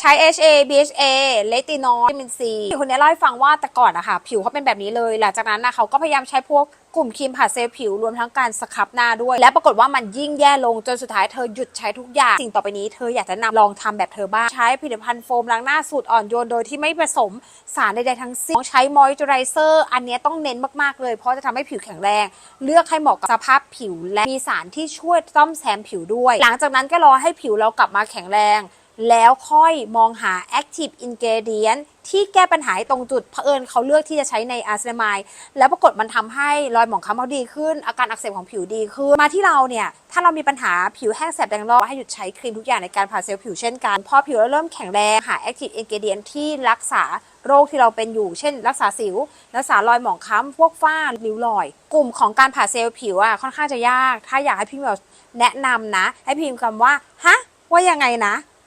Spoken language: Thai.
ใช้ HA BHA เลตินอยวิตามินซีคนนี้เล่าให้ฟังว่าแต่ก่อนอะค่ะผิวเขาเป็นแบบนี้เลย หลังจากนั้นนะเขาก็พยายามใช้พวกกลุ่มครีมผัดเซลล์ผิวรวมทั้งการสครับหน้าด้วย และปรากฏว่ามันยิ่งแย่ลงจนสุดท้ายเธอหยุดใช้ทุกอย่าง สิ่งต่อไปนี้เธออยากจะนำลองทำแบบเธอบ้าง ใช้ผลิตภัณฑ์โฟมล้างหน้าสูตรอ่อนโยนโดยที่ไม่ผสมสารใดๆทั้งสิ้นใช้มอยเจอไรเซอร์อันนี้ต้องเน้นมากๆเลย เพราะจะทำให้ผิวแข็งแรง เลือกให้เหมาะกับสภาพผิวและมีสารที่ช่วยซ่อมแซมผิวด้วย หลังจากนั้นก็รอให้ผิวเรากลับมาแข็งแรง แล้วค่อยมองหา active ingredient ที่แก้ปัญหาตรงจุดเผอิญเขาเลือกที่จะใช้ในอาร์เซนามายแล้วปรากฏมันทำให้รอยหมองคล้ำเขาดีขึ้น อาการอักเสบของผิวดีขึ้น มาที่เราเนี่ย ถ้าเรามีปัญหาผิวแห้งแสบแดงลอกให้หยุดใช้ครีมทุกอย่างในการผ่าเซลล์ผิวเช่นกัน พอผิวเราเริ่มแข็งแรงหา active ingredient ที่รักษาโรคที่เราเป็นอยู่ เช่น รักษาสิว รักษารอยหมองคล้ำพวกฝ้าริ้วรอย กลุ่มของการผ่าเซลล์ผิวอะค่อนข้างจะยาก ถ้าอยากให้พี่เหมียวแนะนำนะ ให้พิมพ์คำว่าฮะว่ายังไงนะ